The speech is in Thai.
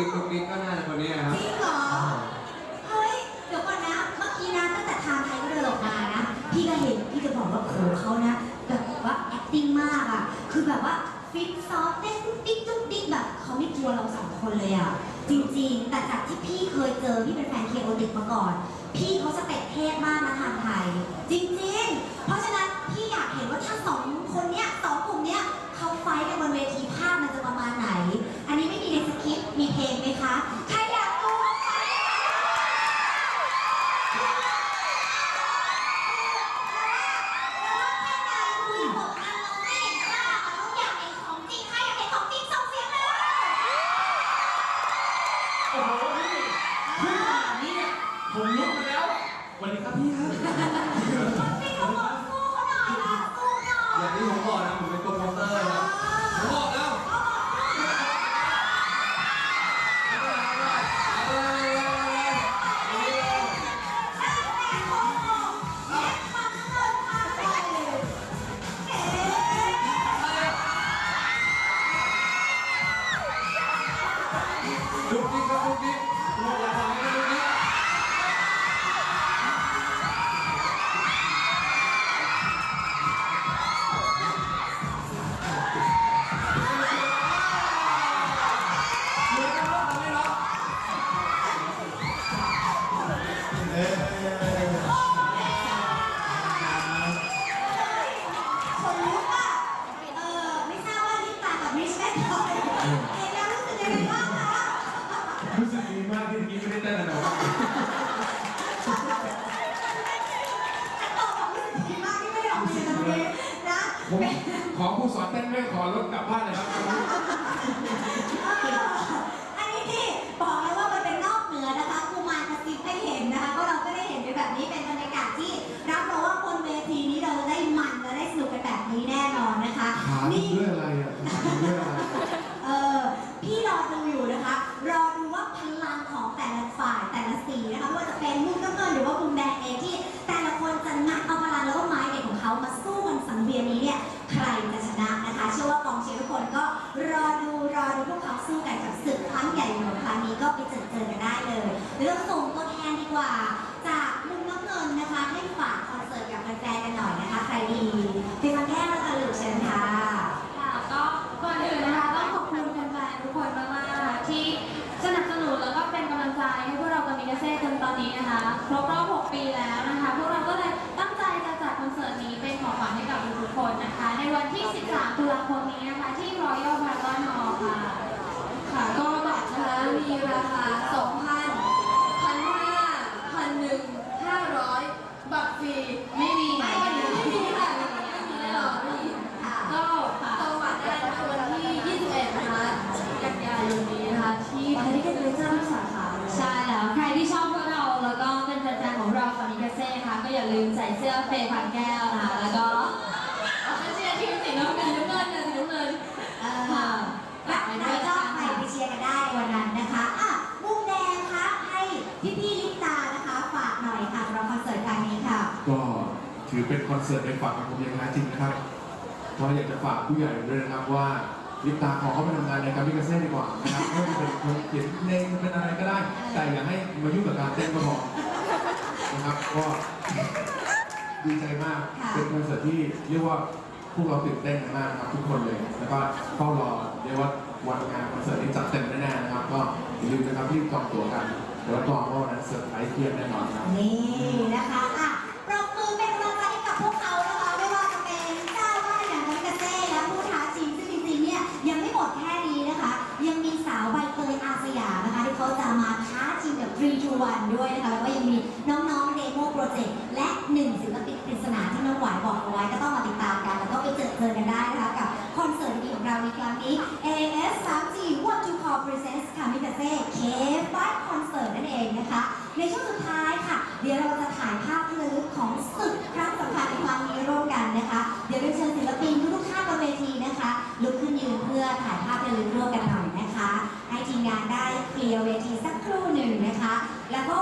ดิ๊กดุ๊กดิ๊กก็น่าจะคนนี้ครับ จริงเหรอ เฮ้ย เดี๋ยวก่อนนะ เมื่อกี้นะตั้งแต่ทางไทยก็เดินออกมานะ พี่ก็เห็น พี่จะบอกว่าโขเขานะ แบบว่า acting มากอะ คือแบบว่าฟิตซอฟเต้นตุ๊กติ๊กตุ๊กติ๊กแบบเขาไม่กลัวเราสองคนเลยอะ จริง ๆ แต่จากที่พี่เคยเจอ พี่เป็นแฟนเคโอติกมาก่อน พี่เขาสเต็ปเทพมากนะทางไทย จริง ๆ เพราะฉะนั้นพี่อยากเห็นว่าถ้าสองคนเนี้ยสองกลุ่มเนี้ยเขาไฟท์กันบนเวทีภาพมันจะประมาณไหน อันนี้ไม่มีในสคริปต์ มีเพลงไหมคะ ใครอยากดูเขาไฟท์กันแล้วว่าแค่ไหนคุยบอกกันเราไม่เห็นภาพอะเราอยากเห็นของจริงใครอยากเห็นของจริงส่งเสียงเลย โอ้โหพี่พี่ขนาดนี้เนี่ยผมลุกมาแล้วสวัสดีครับพี่ครับคนจริงเขาบอกสู้เขาหน่อยค่ะสู้หน่อย อย่างที่ผมบอกนะผมเป็นโปรโมเตอ ผู้สอนเต้นไม่ขอรถกลับบ้านเลยครับเอออันนี้ที่บอกเลยว่ามันเป็นนอกเหนือนะคะครูมารกระซิบให้เห็นนะคะก็เราก็ได้เห็นในแบบนี้เป็นบรรยากาศที่รับรองว่าบนเวทีนี้เราจะได้มันและได้สนุกกันแบบนี้แน่นอนนะคะ ถามนี่เรื่องอะไรอะถามเรื่องอะไรเออพี่รอดูอยู่นะคะ รอดูว่าพลังของแต่ละฝ่ายแต่ละสีนะคะไม่ว่าจะเป็นมุมน้ำเงินหรือว่ามุมแดงเองที่ แต่ละคนจะงัดเอาพลังแล้วก็ไม้เด็ดของเขามาสู้กันสังเวียนนี้เนี่ยใคร สู้กันกับศึกครั้งใหญ่หลวงครั้งนี้ก็ไปเจอเจอกันได้เลย เรื่องส่งตัวแทนดีกว่า จากมุมน้ำเงินนะคะ ให้ฝากคอนเสิร์ตกับแฟนๆกันหน่อยนะคะ ใครดีเป็นมันแก้วแล้วกันลูกเชิญค่ะ ค่ะก็ก่อนอื่นนะคะต้องขอบคุณแฟนๆทุกคนมากๆที่สนับสนุนแล้วก็เป็นกำลังใจให้พวกเรากับมิกาเซ่จนตอนนี้นะคะครบรอบ 6 ปีแล้วนะคะ พวกเราก็เลยตั้งใจจะจัดคอนเสิร์ตนี้เป็นของขวัญให้กับทุกๆคนนะคะ ในวันที่ 13 ตุลาคมนี้นะคะ ที่ Royal Paragon Hall ค่ะ ค่ะก็บัตรนะคะมีราคา 2,000 1,500 1,100 500 บัตรฟรี ไม่มี ไม่มีไม่มีค่ะไม่มีแน่นอนไม่มี ค่ะ ก็จองบัตรได้นะคะวันที่ 21 นะคะกันยายนนี้นะคะ ที่ไทยทิเก็ตเมเจอร์ทุกสาขาเลย ใช่แล้ว ใครที่ชอบพวกเราแล้วก็เป็นแฟนๆของเรากับมิกาเซ่นะคะก็อย่าลืมใส่ เสื้อเฟย์พันแก้วนะคะแล้วก็เชียร์ทีมสีน้ำเงินน้ำเงินเนี่ยสีน้ำเงินเออแบบไหนก็ไปไปเชียร์กันได้วันนั้นนะคะอะมุมแดงคะให้พี่พี่ๆลิปตานะคะฝากหน่อยค่ะสำหรับคอนเสิร์ตครั้งนี้ค่ะ ก็ถือเป็นคอนเสิร์ตในฝันของผมอย่างแท้จริงนะครับก็อยากจะฝากผู้ใหญ่ด้วยนะครับว่าลิปตาขอเข้าไปทำงานในการมิกาเซ่ดีกว่านะครับไม่ว่าจะเป็นคนเขียนเพลงเป็นอะไรก็ได้ แต่อย่าให้มายุ่งกับการเต้นก็พอนะครับก็ ดีใจมาก ค่ะ เป็นคอนเสิร์ตที่เรียกว่าพวกเราตื่นเต้นกันมากครับทุกคนเลย แล้วก็เฝ้ารอเรียกว่าวันงานคอนเสิร์ตนี้จัดเต็มแน่ๆนะครับ ก็อย่าลืมนะครับรีบจองตั๋วกันเดี๋ยวรับรองว่าวันนั้นเซอร์ไพรส์เพียบแน่นอนครับ นี่นะคะอะปรบมือเป็นกำลังใจให้กับพวกเขานะคะ ไม่ว่าจะเป็นเจ้าว่าอย่างน้องกระเซ่และผู้ท้าชิงซึ่งจริงๆเนี่ยยังไม่หมดแค่นี้นะคะ ยังมีสาวใบเตยอาสยามนะคะที่เขาจะมาท้าชิงแบบ3 to 1ด้วยนะคะ แล้วก็ยังมีน้องๆเดโมโปรเจกต์ ฟ่เคฟบ้คอนเสิร์ตนั่นเองนะคะ ในช่วงสุดท้ายค่ะ เดี๋ยวเราจะถ่ายภาพระลึกของศึกครั้งสำคัญในครั้งนี้ร่วมกันนะคะ เดี๋ยวไปเชิญศิลปินทุกท่านบนเวทีนะคะลุกขึ้นยืนเพื่อถ่ายภาพระลึกร่วมกันหน่อยนะคะ ให้ทีมงานได้เคลียร์เวทีสักครู่หนึ่งนะคะ แล้วก็